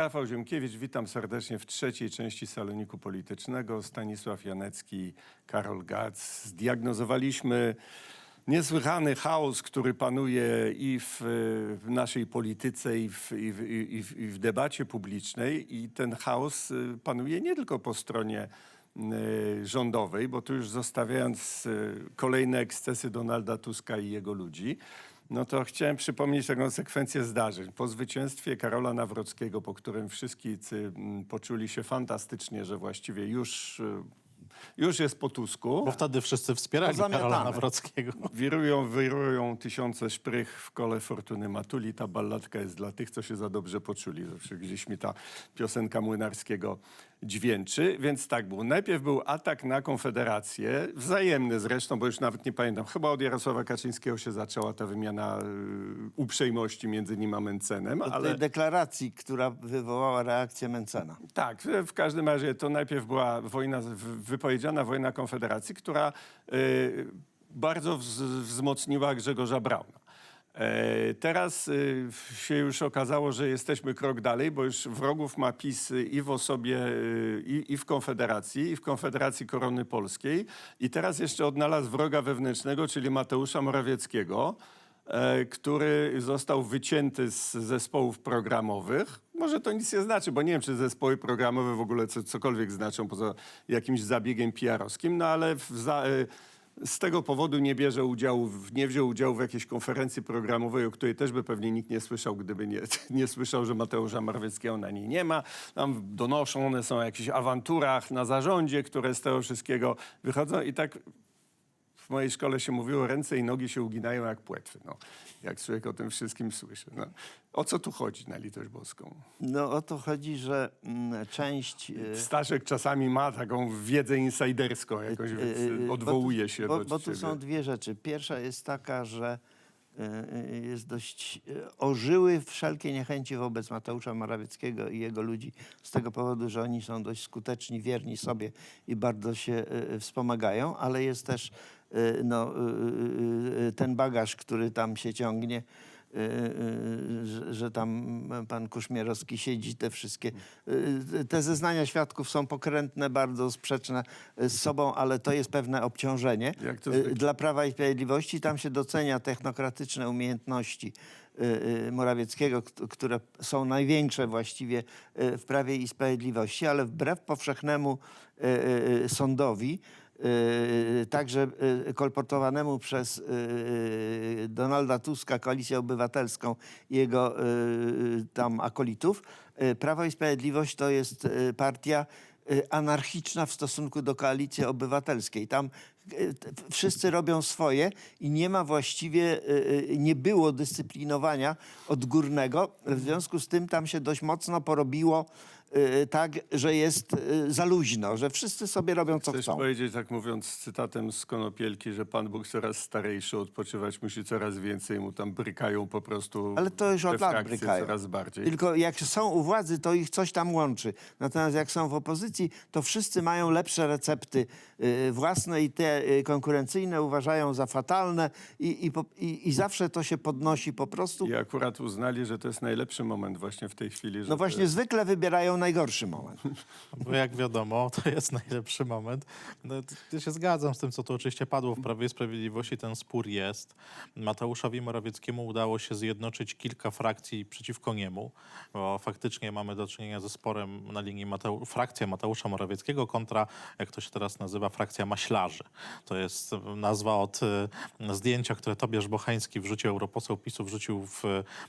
Rafał Ziemkiewicz, witam serdecznie w trzeciej części Saloniku Politycznego. Stanisław Janecki, Karol Gac. Zdiagnozowaliśmy niesłychany chaos, który panuje i w, w naszej polityce, i w, i, w, i, w, i w debacie publicznej. I ten chaos y, panuje nie tylko po stronie y, rządowej, bo tu już zostawiając y, kolejne ekscesy Donalda Tuska i jego ludzi, no to chciałem przypomnieć taką sekwencję zdarzeń. Po zwycięstwie Karola Nawrockiego, po którym wszyscy mm, poczuli się fantastycznie, że właściwie już, y, już jest po Tusku. Bo wtedy wszyscy wspierali Pozamiatane. Karola Nawrockiego. Wirują, wirują tysiące szprych w kole Fortuny Matuli. Ta balladka jest dla tych, co się za dobrze poczuli. Zawsze gdzieś mi ta piosenka Młynarskiego dźwięczy. Więc tak było. Najpierw był atak na Konfederację, wzajemny zresztą, bo już nawet nie pamiętam. Chyba od Jarosława Kaczyńskiego się zaczęła ta wymiana y, uprzejmości między nim a Mencenem. Od ale... tej deklaracji, która wywołała reakcję Mencena. Tak, w- każdym razie to najpierw była wojna, w- wypowiedziana wojna Konfederacji, która y, bardzo wz, wzmocniła Grzegorza Brauna. E, teraz y, się już okazało, że jesteśmy krok dalej, bo już wrogów ma PiS i w osobie, y, i, w Konfederacji, i w Konfederacji Korony Polskiej. I teraz jeszcze odnalazł wroga wewnętrznego, czyli Mateusza Morawieckiego, który został wycięty z zespołów programowych. Może to nic nie znaczy, bo nie wiem, czy zespoły programowe w ogóle co, cokolwiek znaczą poza jakimś zabiegiem PR-owskim, no ale za, e, z tego powodu nie bierze udziału, nie wziął udziału w jakiejś konferencji programowej, o której też by pewnie nikt nie słyszał, gdyby nie, nie słyszał, że Mateusza Morawieckiego na niej nie ma. Tam donoszą, one są o jakichś awanturach na zarządzie, które z tego wszystkiego wychodzą i tak w mojej szkole się mówiło, ręce i nogi się uginają jak płetwy. No, jak człowiek o tym wszystkim słyszy. No. O co tu chodzi na litość boską? No o to chodzi, że mm, część... e, Staszek czasami ma taką wiedzę insajderską, jakoś e, więc e, odwołuje bo tu, się bo, do bo tu ciebie. są dwie rzeczy. Pierwsza jest taka, że jest dość... Ożyły wszelkie niechęci wobec Mateusza Morawieckiego i jego ludzi z tego powodu, że oni są dość skuteczni, wierni sobie i bardzo się wspomagają, ale jest też no, e, e, e, ten bagaż, który tam się ciągnie, y, y, że, że tam pan Kuszmierowski siedzi, te wszystkie. y, Te zeznania świadków są pokrętne, bardzo sprzeczne z sobą, ale to jest pewne obciążenie. Y. Dla Prawa i Sprawiedliwości tam się docenia technokratyczne umiejętności y, y, Morawieckiego, które są największe właściwie y, w Prawie i Sprawiedliwości, ale wbrew powszechnemu y, y, sądowi, y, także y, kolportowanemu przez y, Donalda Tuska, Koalicję Obywatelską i jego y, tam akolitów, y, Prawo i Sprawiedliwość to jest y, partia y, anarchiczna w stosunku do koalicji obywatelskiej. Tam y, wszyscy robią swoje i nie ma właściwie, y, y, nie było dyscyplinowania odgórnego. W związku z tym tam się dość mocno porobiło y, tak, że jest y, za luźno, że wszyscy sobie robią co Chcesz chcą. powiedzieć, tak mówiąc cytatem z Konopielki, że Pan Bóg coraz starejszy, odpoczywać musi coraz więcej, mu tam brykają po prostu Ale to już te od lat frakcje brykają. coraz bardziej. Tylko jak są u władzy, to ich coś tam łączy. Natomiast jak są w opozycji, to wszyscy mają lepsze recepty y, własne i te y, konkurencyjne uważają za fatalne i, i, po- i, i zawsze to się podnosi po prostu. I akurat uznali, że to jest najlepszy moment właśnie w tej chwili. Że No właśnie, zwykle wybierają najgorszy moment. Bo jak wiadomo, to jest najlepszy moment. No, ja się zgadzam z tym, co tu oczywiście padło w Prawie i Sprawiedliwości. Ten spór jest. Mateuszowi Morawieckiemu udało się zjednoczyć kilka frakcji przeciwko niemu, bo faktycznie mamy do czynienia ze sporem na linii Mateu- frakcja Mateusza Morawieckiego kontra, jak to się teraz nazywa, frakcja maślarzy. To jest nazwa od e, zdjęcia, które Tobiasz Bochański wrzucił, europoseł PiSu wrzucił w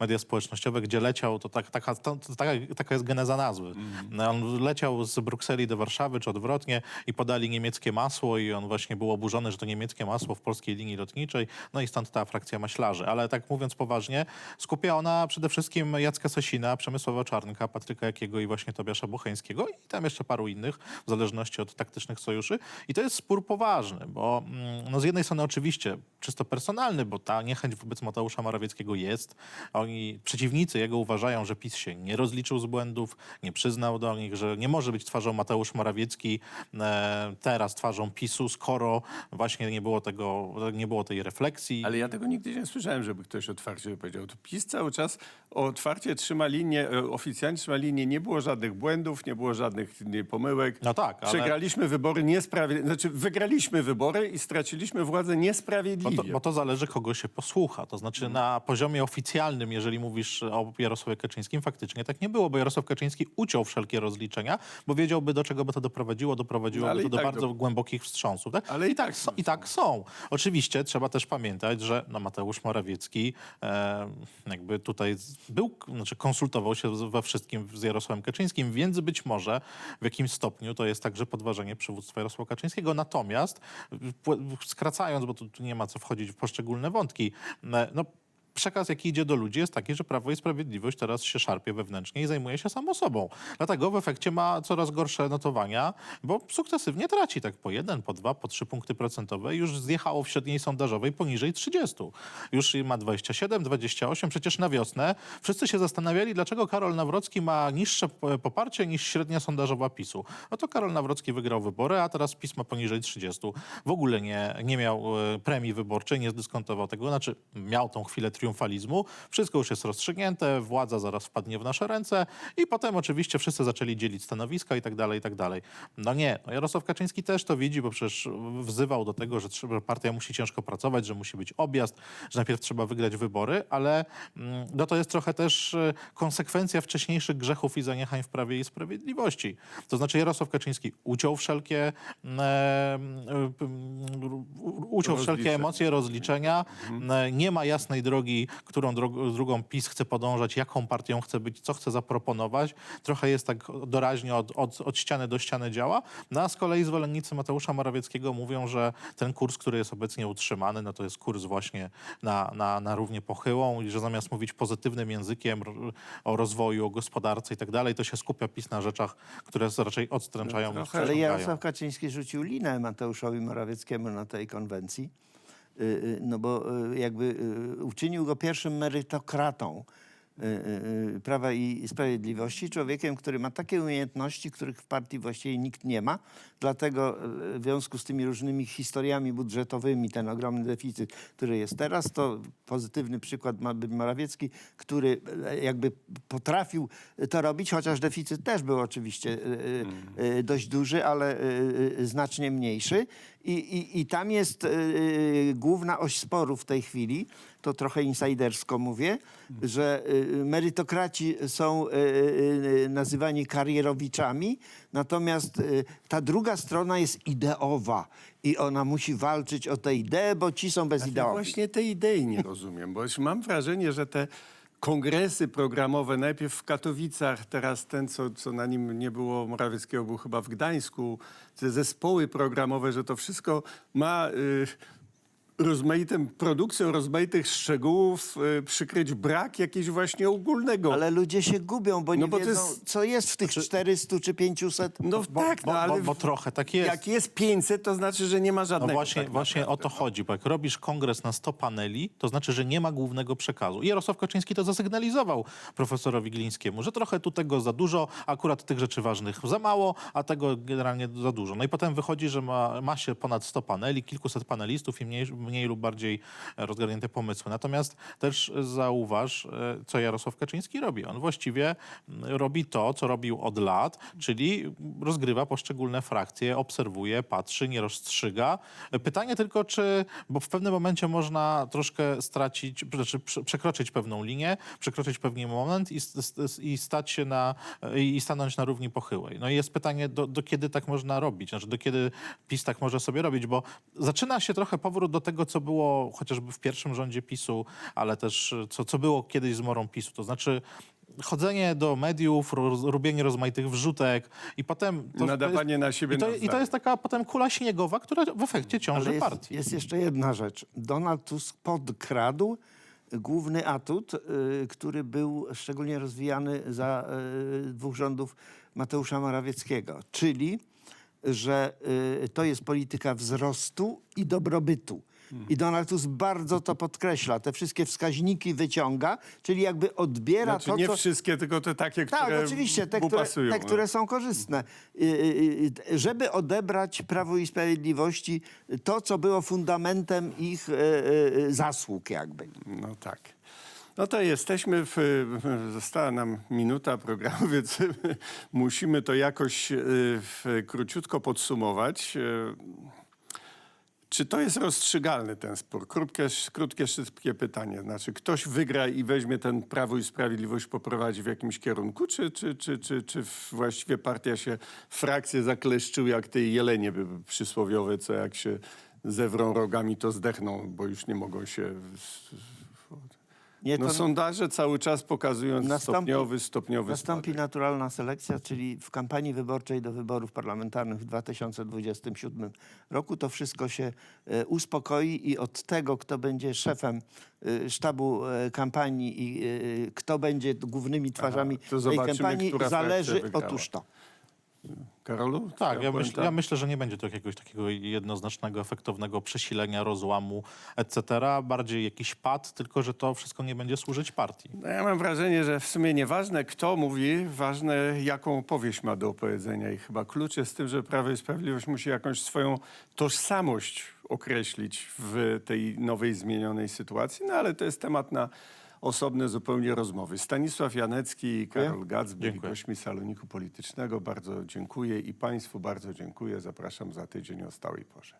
media społecznościowe, gdzie leciał, to, tak, taka, to, taka, taka jest geneza nazwy. No, On leciał z Brukseli do Warszawy, czy odwrotnie, i podali niemieckie masło i on właśnie był oburzony, że to niemieckie masło w polskiej linii lotniczej, no i stąd ta frakcja maślarzy. Ale tak mówiąc poważnie, skupia ona przede wszystkim Jacka Sasina, Przemysława Czarnka, Patryka Jakiego i właśnie Tobiasza Bocheńskiego i tam jeszcze paru innych, w zależności od taktycznych sojuszy. I to jest spór poważny, bo mm, no z jednej strony oczywiście czysto personalny, bo ta niechęć wobec Mateusza Morawieckiego jest. Oni, przeciwnicy jego uważają, że PiS się nie rozliczył z błędów, nie przyznał do nich, że nie może być twarzą Mateusz Morawiecki e, teraz twarzą PiSu, skoro właśnie nie było tego, nie było tej refleksji. Ale ja tego nigdy nie słyszałem, żeby ktoś otwarcie powiedział. To PiS cały czas otwarcie trzyma linię, e, oficjalnie trzyma linię, nie było żadnych błędów, nie było żadnych pomyłek. No tak, ale- Przegraliśmy wybory niesprawiedliwie, znaczy wygraliśmy wybory i straciliśmy władzę Bo niesprawiedliwie. to, bo to zależy, kogo się posłucha. To znaczy na poziomie oficjalnym, jeżeli mówisz o Jarosławie Kaczyńskim, faktycznie tak nie było, bo Jarosław Kaczyński wszelkie rozliczenia, bo wiedziałby, do czego by to doprowadziło. Doprowadziło No, to do tak bardzo do- głębokich wstrząsów. Tak? Ale i tak są. I tak są. Oczywiście trzeba też pamiętać, że no, Mateusz Morawiecki e, jakby tutaj był, znaczy konsultował się we wszystkim z Jarosławem Kaczyńskim, więc być może w jakimś stopniu to jest także podważenie przywództwa Jarosława Kaczyńskiego. Natomiast skracając, bo tu, tu nie ma co wchodzić w poszczególne wątki, e, no przekaz, jaki idzie do ludzi, jest taki, że Prawo i Sprawiedliwość teraz się szarpie wewnętrznie i zajmuje się samo sobą. Dlatego w efekcie ma coraz gorsze notowania, bo sukcesywnie traci tak po jeden, po dwa, po trzy punkty procentowe już zjechało w średniej sondażowej poniżej 30. Już ma 27, 28. Przecież na wiosnę wszyscy się zastanawiali, dlaczego Karol Nawrocki ma niższe poparcie niż średnia sondażowa PiSu. No to Karol Nawrocki wygrał wybory, a teraz PiS ma poniżej 30. W ogóle nie, nie miał e, premii wyborczej, nie zdyskontował tego. Znaczy miał tą chwilę triumfalizmu. Wszystko już jest rozstrzygnięte, władza zaraz wpadnie w nasze ręce i potem oczywiście wszyscy zaczęli dzielić stanowiska i tak dalej, i tak dalej. No nie, no Jarosław Kaczyński też to widzi, bo przecież wzywał do tego, że partia musi ciężko pracować, że musi być objazd, że najpierw trzeba wygrać wybory, ale mm, no to jest trochę też e, konsekwencja wcześniejszych grzechów i zaniechań w Prawie i Sprawiedliwości. To znaczy Jarosław Kaczyński uciął wszelkie, mm, e, uciął wszelkie emocje, rozliczenia. E, Nie ma jasnej drogi, którą drog- drugą PiS chce podążać, jaką partią chce być, co chce zaproponować. Trochę jest tak doraźnie od, od, od ściany do ściany działa. No a z kolei zwolennicy Mateusza Morawieckiego mówią, że ten kurs, który jest obecnie utrzymany, no to jest kurs właśnie na, na, na równie pochyłą i że zamiast mówić pozytywnym językiem o rozwoju, o gospodarce i tak dalej, to się skupia PiS na rzeczach, które raczej odstręczają trochę- Ale. Jarosław Kaczyński rzucił linę Mateuszowi Morawieckiemu na tej konwencji, no bo y, jakby y, uczynił go pierwszym merytokratą y, y, y, Prawa i Sprawiedliwości, człowiekiem, który ma takie umiejętności, których w partii właściwie nikt nie ma. Dlatego y, w związku z tymi różnymi historiami budżetowymi, ten ogromny deficyt, który jest teraz, to pozytywny przykład ma być Morawiecki, który jakby potrafił to robić, chociaż deficyt też był oczywiście y, y, y, dość duży, ale y, y, znacznie mniejszy. I, i, I tam jest y, y, główna oś sporu w tej chwili, to trochę insajdersko mówię, że y, merytokraci są y, y, nazywani karierowiczami, natomiast y, ta druga strona jest ideowa i ona musi walczyć o tę ideę, bo ci są Ja bezideowi. właśnie tej idei nie rozumiem, bo już mam wrażenie, że te kongresy programowe, najpierw w Katowicach, teraz ten, co, co na nim nie było Morawieckiego, był chyba w Gdańsku, te zespoły programowe, że to wszystko ma y, rozmaitą produkcją rozmaitych szczegółów y, przykryć brak jakiegoś właśnie ogólnego. Ale ludzie się gubią, bo nie No bo to wiedzą, jest- co jest w tych 400 czy 500. no Bo, tak, bo, no ale bo, bo trochę tak jest. jak jest 500, to znaczy, że nie ma No żadnego. właśnie, tak właśnie o to chodzi, bo jak robisz kongres na 100 paneli, to znaczy, że nie ma głównego przekazu. I Jarosław Kaczyński to zasygnalizował profesorowi Glińskiemu, że trochę tu tego za dużo, akurat tych rzeczy ważnych za mało, a tego generalnie za dużo. No i potem wychodzi, że ma, ma się ponad 100 paneli, kilkuset panelistów i mniej, mniej lub bardziej rozgarnięte pomysły. Natomiast też zauważ, e, co Jarosław Kaczyński robi. On właściwie mm, robi to, co robił od lat, czyli rozgrywa poszczególne frakcje, obserwuje, patrzy, nie rozstrzyga. Pytanie tylko, czy, bo w pewnym momencie można troszkę stracić, znaczy prze- przekroczyć pewną linię, przekroczyć pewien moment i, i stać się na, i stanąć na równi pochyłej. No i jest pytanie, do, do kiedy tak można robić, znaczy do kiedy PiS tak może sobie robić, bo zaczyna się trochę powrót do tego, co było chociażby w pierwszym rządzie PiSu, ale też co, co było kiedyś z morą PiSu, to znaczy chodzenie do mediów, roz, robienie rozmaitych wrzutek i potem... To, Nadawanie jest, na siebie i to, I to jest taka potem kula śniegowa, która w efekcie ciąży jest, partii. jest jeszcze jedna rzecz. Donald Tusk podkradł główny atut, y, który był szczególnie rozwijany za y, dwóch rządów Mateusza Morawieckiego, czyli że y, to jest polityka wzrostu i dobrobytu. I Donald Tusk bardzo to podkreśla. Te wszystkie wskaźniki wyciąga, czyli jakby odbiera Znaczy to, nie co... wszystkie, tylko te takie, Tak, które oczywiście, te mu które, pasują. te, no. które są korzystne. Y, y, y, Żeby odebrać Prawu i Sprawiedliwości to, co było fundamentem ich y, y, y, zasług jakby. No tak. No to jesteśmy w, została nam minuta programu, więc musimy to jakoś y, w, króciutko podsumować. Y, Czy to jest rozstrzygalny ten spór? Krótkie, krótkie, szybkie pytanie. Znaczy, ktoś wygra i weźmie ten Prawo i Sprawiedliwość, poprowadzi w jakimś kierunku, czy, czy, czy, czy, czy właściwie partia się, frakcje zakleszczyły jak te jelenie przysłowiowe, co jak się zewrą rogami, to zdechną, bo już nie mogą się... Nie, No to sondaże cały czas pokazują Nastąpi- stopniowy, stopniowy nastąpi spadek. naturalna selekcja, czyli w kampanii wyborczej do wyborów parlamentarnych w 2027 roku to wszystko się e, uspokoi i od tego, kto będzie szefem e, sztabu e, kampanii i e, kto będzie głównymi twarzami to tej kampanii, zależy wygrała. otóż to. Karolu? Tak, ja, myśl, puenta? ja myślę, że nie będzie to jakiegoś takiego jednoznacznego, efektownego przesilenia, rozłamu, etc. Bardziej jakiś pad, tylko że to wszystko nie będzie służyć partii. No ja mam wrażenie, że w sumie nieważne kto mówi, ważne jaką opowieść ma do opowiedzenia i chyba klucz jest w tym, że Prawo i Sprawiedliwość musi jakąś swoją tożsamość określić w tej nowej, zmienionej sytuacji, no ale to jest temat na osobne zupełnie rozmowy. Stanisław Janecki i Karol tak. Gac byli dziękuję. gośćmi Saloniku Politycznego. Bardzo dziękuję i Państwu bardzo dziękuję. Zapraszam za tydzień o stałej porze.